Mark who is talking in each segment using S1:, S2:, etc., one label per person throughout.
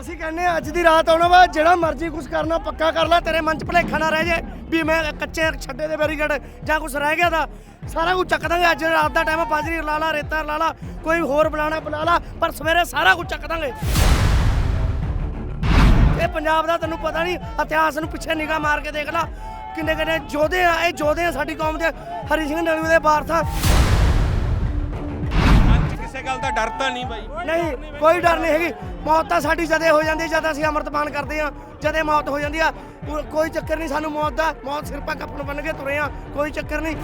S1: ਅਸੀਂ ਕਹਿੰਦੇ ਹਾਂ, ਅੱਜ ਦੀ ਰਾਤ ਆਉਣਾ ਵਾ ਜਿਹੜਾ ਮਰਜ਼ੀ ਕੁਝ ਕਰਨਾ ਪੱਕਾ ਕਰ ਲੈ ਤੇਰੇ ਮਨ ਚ ਭੁਲੇਖਾ ਨਾ ਰਹਿ ਜਾਏ ਵੀ ਮੈਂ ਕੱਚੇ ਛੱਡੇ ਦੇ ਬੈਰੀਕੇਡ ਜਾਂ ਕੁਝ ਰਹਿ ਗਿਆ ਤਾਂ ਸਾਰਾ ਕੁਝ ਚੱਕ ਦਾਂਗੇ ਅੱਜ ਰਾਤ ਦਾ ਟਾਈਮ ਬਾਜਰੀ ਲਾ ਲਾ ਰੇਤਾ ਲਾ ਲਾ ਕੋਈ ਹੋਰ ਬੁਲਾਣਾ ਬੁਲਾ ਲਾ ਪਰ ਸਵੇਰੇ ਸਾਰਾ ਕੁਝ ਚੱਕ ਦਾਂਗੇ। ਇਹ ਪੰਜਾਬ ਦਾ ਤੈਨੂੰ ਪਤਾ ਨਹੀਂ ਇਤਿਹਾਸ ਨੂੰ ਪਿੱਛੇ ਨਿਗਾਹ ਮਾਰ ਕੇ ਦੇਖ ਲੈ ਕਿੰਨੇ ਕਿੰਨੇ ਯੋਧੇ ਆ ਇਹ ਯੋਧੇ ਆ ਸਾਡੀ ਕੌਮ ਦੇ ਹਰੀ ਸਿੰਘ ਨਲੂਏ ਦੇ ਵਾਰਸਾਂ।
S2: ਕਿਸੇ ਗੱਲ ਦਾ ਡਰ ਤਾਂ ਨਹੀਂ ਬਾਈ।
S1: ਨਹੀਂ ਕੋਈ ਡਰ ਨਹੀਂ ਹੈਗੀ। ਮੌਤ ਤਾਂ ਸਾਡੀ ਜਦੇ ਹੋ ਜਾਂਦੀ ਜਦ ਅਸੀਂ ਅੰਮ੍ਰਿਤਪਾਨ ਕਰਦੇ ਆ ਜਦੇ ਮੌਤ ਹੋ ਜਾਂਦੀ ਆ ਉਹ ਕੋਈ ਚੱਕਰ ਨਹੀਂ ਸਾਨੂੰ ਮੌਤ ਦਾ ਮੌਤ ਸਿਰ ਪਾ ਕੱਪਣ ਬਣ ਕੇ ਤੁਰੇ ਆ ਕੋਈ ਚੱਕਰ ਨਹੀਂ।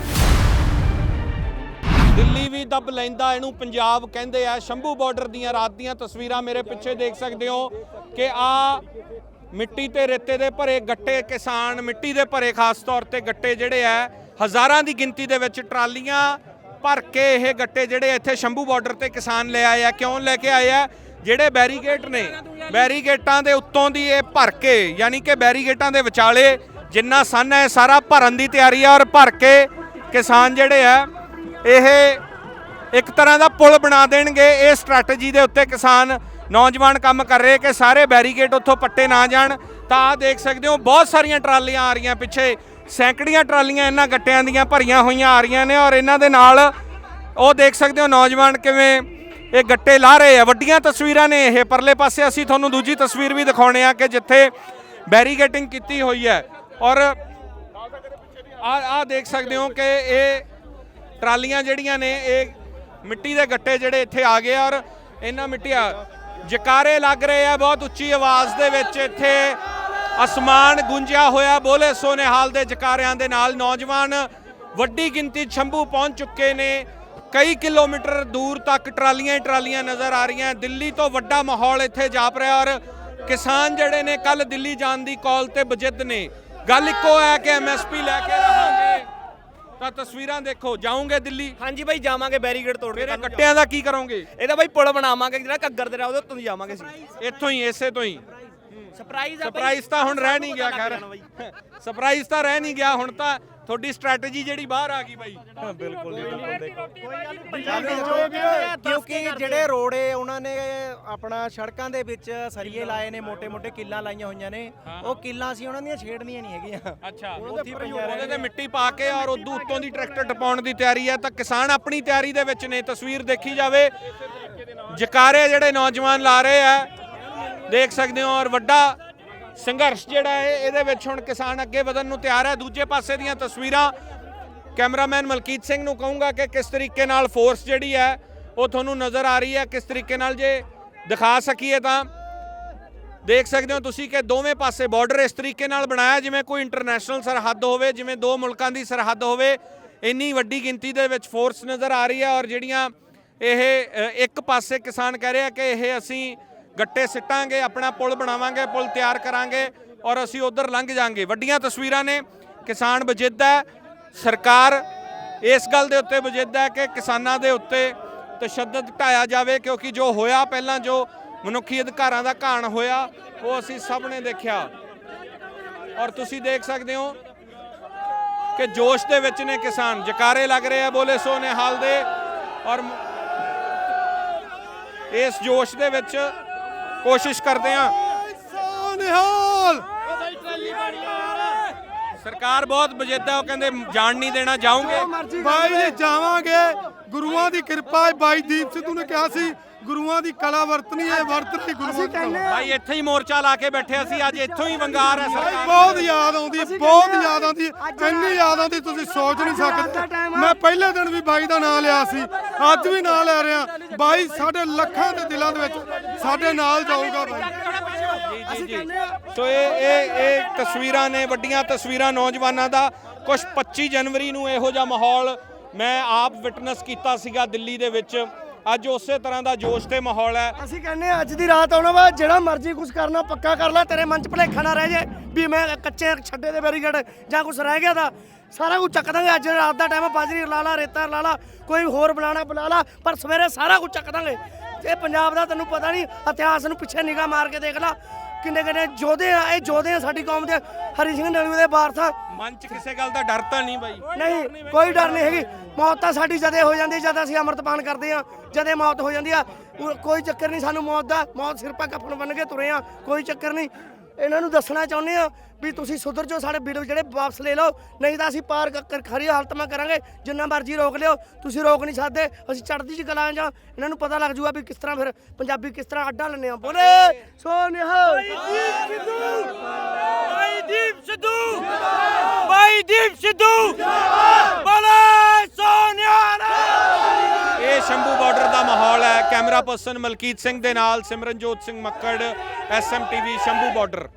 S2: ਦਿੱਲੀ ਵੀ ਦੱਬ ਲੈਂਦਾ ਇਹਨੂੰ ਪੰਜਾਬ ਕਹਿੰਦੇ ਆ ਸ਼ੰਭੂ ਬਾਰਡਰ ਦੀਆਂ ਰਾਤ ਦੀਆਂ ਤਸਵੀਰਾਂ ਮੇਰੇ ਪਿੱਛੇ ਦੇਖ ਸਕਦੇ ਹੋ ਕਿ ਆ ਮਿੱਟੀ ਤੇ ਰੇਤੇ ਦੇ ਭਰੇ ਗੱਟੇ ਕਿਸਾਨ ਮਿੱਟੀ ਦੇ ਭਰੇ ਖਾਸ ਤੌਰ ਤੇ ਗੱਟੇ ਜਿਹੜੇ ਆ ਹਜ਼ਾਰਾਂ ਦੀ ਗਿਣਤੀ ਦੇ ਵਿੱਚ ਟਰਾਲੀਆਂ ਭਰ ਕੇ ਇਹ ਗੱਟੇ ਜਿਹੜੇ ਇੱਥੇ ਸ਼ੰਭੂ ਬਾਰਡਰ ਤੇ ਕਿਸਾਨ ਲੈ ਆਏ ਆ, ਕਿਉਂ ਲੈ ਕੇ ਆਏ ਆ? ਜਿਹੜੇ ਬੈਰੀਗੇਟ ਨੇ ਬੈਰੀਗੇਟਾਂ ਦੇ ਉੱਤੋਂ ਦੀ ਇਹ ਭਰ ਕੇ, ਯਾਨੀ ਕਿ ਬੈਰੀਗੇਟਾਂ ਦੇ ਵਿਚਾਲੇ ਜਿੰਨਾ ਸਨ ਹੈ, ਸਾਰਾ ਭਰਨ ਦੀ ਤਿਆਰੀ ਆ ਔਰ ਭਰ ਕੇ ਕਿਸਾਨ ਜਿਹੜੇ ਆ, ਇਹ ਇੱਕ ਤਰ੍ਹਾਂ ਦਾ ਪੁਲ ਬਣਾ ਦੇਣਗੇ। ਇਹ ਸਟ੍ਰੈਟਜੀ ਦੇ ਉੱਤੇ ਕਿਸਾਨ ਨੌਜਵਾਨ ਕੰਮ ਕਰ ਰਹੇ ਕਿ ਸਾਰੇ ਬੈਰੀਗੇਟ ਉੱਥੋਂ ਪੱਟੇ ਨਾ ਜਾਣ। ਤਾਂ ਆ ਦੇਖ ਸਕਦੇ ਹੋ, ਬਹੁਤ ਸਾਰੀਆਂ ਟਰਾਲੀਆਂ ਆ ਰਹੀਆਂ ਪਿੱਛੇ। ਸੈਂਕੜੀਆਂ ਟਰਾਲੀਆਂ ਇਹਨਾਂ ਗੱਟਿਆਂ ਦੀਆਂ ਭਰੀਆਂ ਹੋਈਆਂ ਆ ਰਹੀਆਂ ਨੇ ਔਰ ਇਹਨਾਂ ਦੇ ਨਾਲ ਉਹ ਦੇਖ ਸਕਦੇ ਹੋ ਨੌਜਵਾਨ ਕਿਵੇਂ ਇਹ ਗੱਟੇ ਲਾ ਰਹੇ ਆ। ਵੱਡੀਆਂ ਤਸਵੀਰਾਂ ਨੇ ਇਹ। ਪਰਲੇ ਪਾਸੇ ਅਸੀਂ ਤੁਹਾਨੂੰ ਦੂਜੀ ਤਸਵੀਰ ਵੀ ਦਿਖਾਉਣੇ ਆ ਕਿ ਜਿੱਥੇ ਬੈਰੀਗੇਟਿੰਗ ਕੀਤੀ ਹੋਈ ਹੈ। ਔਰ ਆ ਆ ਦੇਖ ਸਕਦੇ ਹੋ ਕਿ ਇਹ ਟਰਾਲੀਆਂ ਜਿਹੜੀਆਂ ਨੇ, ਇਹ ਮਿੱਟੀ ਦੇ ਗੱਟੇ ਜਿਹੜੇ ਇੱਥੇ ਆ ਗਏ ਔਰ ਇਹਨਾਂ ਮਿੱਟੀਆਂ ਜਕਾਰੇ ਲੱਗ ਰਹੇ ਆ, ਬਹੁਤ ਉੱਚੀ ਆਵਾਜ਼ ਦੇ ਵਿੱਚ ਇੱਥੇ ਅਸਮਾਨ ਗੁੰਜਿਆ ਹੋਇਆ ਬੋਲੇ ਸੋਨੇ ਹਾਲ ਦੇ ਜਕਾਰਿਆਂ ਦੇ ਨਾਲ ਨੌਜਵਾਨ ਵੱਡੀ ਗਿਣਤੀ ਸ਼ੰਭੂ ਪਹੁੰਚ ਚੁੱਕੇ ਨੇ। ਕਈ ਕਿਲੋਮੀਟਰ ਦੂਰ ਤੱਕ ਟਰਾਲੀਆਂ ਹੀ ਟਰਾਲੀਆਂ ਨਜ਼ਰ ਆ ਰਹੀਆਂ। ਦਿੱਲੀ ਤੋਂ ਵੱਡਾ ਮਾਹੌਲ ਇੱਥੇ ਜਾਪ ਰਿਹਾ ਔਰ ਕਿਸਾਨ ਜਿਹੜੇ ਨੇ ਕੱਲ ਦਿੱਲੀ ਜਾਣ ਦੀ ਕਾਲ ਤੇ ਬਜਿੱਦ ਨੇ। ਗੱਲ ਇੱਕੋ ਹੈ ਕਿ ਐਮਐਸਪੀ ਲੈ ਕੇ ਰਹਾਂਗੇ। ਤਾਂ ਤਸਵੀਰਾਂ ਦੇਖੋ ਜਾਓਗੇ ਦਿੱਲੀ?
S3: ਹਾਂਜੀ ਬਾਈ ਜਾਵਾਂਗੇ ਬੈਰੀਕੇਡ ਤੋੜ ਕੇ
S2: ਕੱਟਿਆਂ ਦਾ ਕੀ ਕਰੋਗੇ?
S3: ਇਹਦਾ ਬਾਈ ਪੁਲ ਬਣਾਵਾਂਗੇ ਜਿਹੜਾ ਘੱਗਰ ਤੇ ਰਿਹਾ ਉਹਦੇ ਉੱਤੋਂ ਦੀ ਜਾਵਾਂਗੇ ਅਸੀਂ।
S2: ਇੱਥੋਂ ਹੀ ਇਸੇ ਤੋਂ ਹੀ।
S3: ਸਰਪ੍ਰਾਈਜ਼ ਆ
S2: ਸਰਪ੍ਰਾਈਜ਼ ਤਾਂ ਹੁਣ ਰਹਿ ਨਹੀਂ ਗਿਆ ਖੈਰ। ਸਰਪ੍ਰਾਈਜ਼ ਤਾਂ ਰਹਿ ਨਹੀਂ ਗਿਆ ਹੁਣ ਤਾਂ ਤੁਹਾਡੀ ਸਟ੍ਰੈਟਜੀ ਜਿਹੜੀ ਬਾਹਰ ਆ ਗਈ ਬਾਈ।
S4: ਬਿਲਕੁਲ ਕਿਉਂਕਿ ਜਿਹੜੇ ਰੋਡ ਉਹਨਾਂ ਨੇ ਆਪਣਾ ਸੜਕਾਂ ਦੇ ਵਿੱਚ ਸਰੀਏ ਲਾਏ ਨੇ ਮੋٹے-ਮੋٹے ਕਿੱਲਾਂ ਲਾਈਆਂ ਹੋਈਆਂ ਨੇ। ਉਹ ਕਿੱਲਾਂ ਸੀ ਉਹਨਾਂ ਦੀਆਂ ਛੇੜਨੀਆਂ ਨਹੀਂ ਹੈਗੀਆਂ।
S2: ਅੱਛਾ। ਉਹਦੇ ਤੇ ਮਿੱਟੀ ਪਾ ਕੇ ਔਰ ਉਦੋਂ ਉੱਤੋਂ ਦੀ ਟਰੈਕਟਰ ਟਪਾਉਣ ਦੀ ਤਿਆਰੀ ਹੈ ਤਾਂ ਕਿਸਾਨ ਆਪਣੀ ਤਿਆਰੀ ਦੇ ਵਿੱਚ ਨੇ। ਤਸਵੀਰ ਦੇਖੀ ਜਾਵੇ। ਜਕਾਰੇ ਜਿਹੜੇ ਨੌਜਵਾਨ ਲਾ ਰਹੇ ਆ ਦੇਖ ਸਕਦੇ ਹੋ ਔਰ ਵੱਡਾ ਸੰਘਰਸ਼ ਜਿਹੜਾ ਹੈ, ਇਹਦੇ ਵਿੱਚ ਹੁਣ ਕਿਸਾਨ ਅੱਗੇ ਵਧਣ ਨੂੰ ਤਿਆਰ ਹੈ। ਦੂਜੇ ਪਾਸੇ ਦੀਆਂ ਤਸਵੀਰਾਂ ਕੈਮਰਾਮੈਨ ਮਲਕੀਤ ਸਿੰਘ ਨੂੰ ਕਹੂੰਗਾ ਕਿ ਕਿਸ ਤਰੀਕੇ ਨਾਲ ਫੋਰਸ ਜਿਹੜੀ ਹੈ, ਉਹ ਤੁਹਾਨੂੰ ਨਜ਼ਰ ਆ ਰਹੀ ਹੈ। ਕਿਸ ਤਰੀਕੇ ਨਾਲ ਜੇ ਦਿਖਾ ਸਕੀਏ ਤਾਂ। ਦੇਖ ਸਕਦੇ ਹੋ ਤੁਸੀਂ ਕਿ ਦੋਵੇਂ ਪਾਸੇ ਬਾਰਡਰ ਇਸ ਤਰੀਕੇ ਨਾਲ ਬਣਾਇਆ, ਜਿਵੇਂ ਕੋਈ ਇੰਟਰਨੈਸ਼ਨਲ ਸਰਹੱਦ ਹੋਵੇ, ਜਿਵੇਂ ਦੋ ਮੁਲਕਾਂ ਦੀ ਸਰਹੱਦ ਹੋਵੇ, ਇੰਨੀ ਵੱਡੀ ਗਿਣਤੀ ਦੇ ਵਿੱਚ ਫੋਰਸ ਨਜ਼ਰ ਆ ਰਹੀ ਹੈ। ਔਰ ਜਿਹੜੀਆਂ ਇਹ ਇੱਕ ਪਾਸੇ ਕਿਸਾਨ ਕਹਿ ਰਿਹਾ ਕਿ ਇਹ ਅਸੀਂ ਗੱਟੇ ਸਿੱਟਾਂਗੇ, ਆਪਣਾ ਪੁਲ ਬਣਾਵਾਂਗੇ, ਪੁਲ ਤਿਆਰ ਕਰਾਂਗੇ ਔਰ ਅਸੀਂ ਉਧਰ ਲੰਘ ਜਾਾਂਗੇ। ਵੱਡੀਆਂ ਤਸਵੀਰਾਂ ਨੇ, ਕਿਸਾਨ ਬਜਿੱਦ ਹੈ, ਸਰਕਾਰ ਇਸ ਗੱਲ ਦੇ ਉੱਤੇ ਬਜਿੱਦ ਹੈ ਕਿ ਕਿਸਾਨਾਂ ਦੇ ਉੱਤੇ ਤਸ਼ੱਦਦ ਢਾਇਆ ਜਾਵੇ, ਕਿਉਂਕਿ ਜੋ ਹੋਇਆ ਪਹਿਲਾਂ, ਜੋ ਮਨੁੱਖੀ ਅਧਿਕਾਰਾਂ ਦਾ ਘਾਣ ਹੋਇਆ, ਉਹ ਅਸੀਂ ਸਭ ਨੇ ਦੇਖਿਆ। ਔਰ ਤੁਸੀਂ ਦੇਖ ਸਕਦੇ ਹੋ ਕਿ ਜੋਸ਼ ਦੇ ਵਿੱਚ ਨੇ ਕਿਸਾਨ। ਜਕਾਰੇ ਲੱਗ ਰਹੇ ਆ, ਬੋਲੇ ਸੋ ਨੇ ਹਾਲ ਦੇ। ਔਰ ਇਸ ਜੋਸ਼ ਦੇ ਵਿੱਚ ਕੋਸ਼ਿਸ਼ ਕਰਦੇ ਆ ਸਰਕਾਰ ਬਹੁਤ ਬਜੇਦਾ ਉਹ ਕਹਿੰਦੇ ਜਾਣ ਨਹੀਂ ਦੇਣਾ ਜਾਓਗੇ?
S5: ਬਾਈ ਜੀ ਜਾਵਾਂਗੇ। ਗੁਰੂਆਂ ਦੀ ਕਿਰਪਾ ਹੈ। ਬਾਈ ਦੀਪ ਸਿੱਧੂ ਨੇ ਕਿਹਾ ਸੀ ਗੁਰੂਆਂ ਦੀ ਕਲਾ ਵਰਤਣੀ ਹੈ ਵਰਤਣੀ ਗੁਰੂਆਂ ਦੀ
S2: ਭਾਈ ਇੱਥੇ ਹੀ ਮੋਰਚਾ ਲਾ ਕੇ ਬੈਠੇ ਅਸੀਂ ਅੱਜ ਇੱਥੋਂ ਹੀ ਵੰਗਾਰ ਹੈ ਸਰਕਾਰ
S5: ਬਹੁਤ ਯਾਦ ਆਉਂਦੀ
S1: ਅਸੀਂ
S5: ਬਹੁਤ ਯਾਦ ਆਉਂਦੀ
S1: ਅੱਜ
S5: ਇੰਨੀ ਯਾਦ ਆਉਂਦੀ ਤੁਸੀਂ ਸੋਚ ਨਹੀਂ ਸਕਦੇ। ਮੈਂ ਪਹਿਲੇ ਦਿਨ ਵੀ ਬਾਈ ਦਾ ਨਾਮ ਲਿਆ ਸੀ ਅੱਜ ਵੀ ਨਾਮ ਲੈ ਰਿਹਾ। ਬਾਈ ਸਾਡੇ ਲੱਖਾਂ ਦੇ ਦਿਲਾਂ ਦੇ ਵਿੱਚ ਸਾਡੇ ਨਾਲ ਜਾਊਗਾ ਬਾਈ।
S2: ਜੀ ਜੀ। ਜੀ ਸੋ ਇਹ ਇਹ ਇਹ ਤਸਵੀਰਾਂ ਨੇ ਵੱਡੀਆਂ ਤਸਵੀਰਾਂ ਨੌਜਵਾਨਾਂ ਦਾ। ਕੁਝ 25 ਜਨਵਰੀ ਨੂੰ ਇਹੋ ਜਿਹਾ ਮਾਹੌਲ ਮੈਂ ਆਪ ਵਿਟਨੈਸ ਕੀਤਾ ਸੀਗਾ ਦਿੱਲੀ ਦੇ ਵਿੱਚ। ਅੱਜ ਉਸੇ ਤਰ੍ਹਾਂ ਦਾ ਜੋਸ਼ ਤੇ ਮਾਹੌਲ ਹੈ।
S1: ਅਸੀਂ ਕਹਿੰਦੇ ਅੱਜ ਦੀ ਰਾਤ ਆਉਣਾ ਵਾ ਜਿਹੜਾ ਮਰਜ਼ੀ ਕੁਝ ਕਰਨਾ ਪੱਕਾ ਕਰ ਲੈ ਤੇਰੇ ਮਨ ਚ ਭੁਲੇਖਾ ਨਾ ਰਹਿ ਜਾਏ ਵੀ ਮੈਂ ਕੱਚੇ ਛੱਡੇ ਦੇ ਬੈਰੀਕੇਡ ਜਾਂ ਕੁਝ ਰਹਿ ਗਿਆ ਤਾਂ ਸਾਰਾ ਕੁਝ ਚੱਕ ਦਾਂਗੇ ਅੱਜ ਰਾਤ ਦਾ ਟਾਈਮ ਬਾਜਰੀ ਲਾ ਲਾ ਰੇਤਾ ਲਾ ਲਾ ਕੋਈ ਹੋਰ ਬੁਲਾਣਾ ਬੁਲਾ ਲਾ ਪਰ ਸਵੇਰੇ ਸਾਰਾ ਕੁਝ ਚੱਕ ਦਾਂਗੇ। ਇਹ ਪੰਜਾਬ ਦਾ ਤੈਨੂੰ ਪਤਾ ਨਹੀਂ ਇਤਿਹਾਸ ਨੂੰ ਪਿੱਛੇ ਨਿਗਾਹ ਮਾਰ ਕੇ ਦੇਖ ਲੈ। ਕਿੰਨੇ ਕਿੰਨੇ ਯੋਧੇ ਆ ਇਹ ਯੋਧੇ ਆ ਸਾਡੀ ਕੌਮ ਦੇ ਹਰੀ ਸਿੰਘ ਨਲੂਏ ਦੇ ਵਾਰਸ। ਆ
S2: ਮਨ 'ਚ ਕਿਸੇ ਗੱਲ ਦਾ ਡਰ ਤਾਂ ਨਹੀਂ ਬਾਈ।
S1: ਨਹੀਂ ਕੋਈ ਡਰ ਨਹੀਂ ਹੈਗੀ। ਮੌਤ ਤਾਂ ਸਾਡੀ ਜਦੇ ਹੋ ਜਾਂਦੀ ਜਦ ਅਸੀਂ ਅੰਮ੍ਰਿਤਪਾਨ ਕਰਦੇ ਆ ਜਦੇ ਮੌਤ ਹੋ ਜਾਂਦੀ ਆ। ਕੋਈ ਚੱਕਰ ਨਹੀਂ ਸਾਨੂੰ ਮੌਤ ਦਾ ਮੌਤ ਸਿਰ ਪਾ ਕਫਨ ਬਣ ਕੇ ਤੁਰੇ ਆ ਕੋਈ ਚੱਕਰ ਨਹੀਂ। ਇਹਨਾਂ ਨੂੰ ਦੱਸਣਾ ਚਾਹੁੰਦੇ ਆ ਵੀ ਤੁਸੀਂ ਸੁਧਰ ਜਾਓ, ਸਾਡੇ ਵੀਡੀਓ ਜਿਹੜੇ ਵਾਪਸ ਲੈ ਲਓ। ਨਹੀਂ ਤਾਂ ਅਸੀਂ ਪਾਰ ਕਰ, ਖਰੀ ਹਾਲਤ ਮੈਂ ਕਰਾਂਗੇ, ਜਿੰਨਾ ਮਰਜ਼ੀ ਰੋਕ ਲਿਓ। ਤੁਸੀਂ ਰੋਕ ਨਹੀਂ ਸਕਦੇ, ਅਸੀਂ ਚੜ੍ਹਦੀ ਚ ਗਲਾਂ ਜਾਂ ਇਹਨਾਂ ਨੂੰ ਪਤਾ ਲੱਗ ਜੂਗਾ ਵੀ ਕਿਸ ਤਰ੍ਹਾਂ ਫਿਰ ਪੰਜਾਬੀ ਕਿਸ ਤਰ੍ਹਾਂ ਅੱਡਾ ਲੈਂਦੇ ਆ ਬੋਲੇ ਸੋ ਨਿਹਾਲ
S3: ਭਾਈ ਦੀਪ ਸਿੱਧੂ। ਭਾਈ ਸਿੱਧੂ ਬੋਲੇ ਸੋਨਿਆਲ
S2: ਇਹ ਸ਼ੰਭੂ ਬਾਰਡਰ ਦਾ ਮਾਹੌਲ ਹੈ ਕੈਮਰਾ ਪਰਸਨ ਮਲਕੀਤ ਸਿੰਘ ਦੇ ਨਾਲ ਸਿਮਰਨਜੋਤ ਸਿੰਘ ਮੱਕੜ ਐਸਐਮਟੀਵੀ ਸ਼ੰਭੂ ਬਾਰਡਰ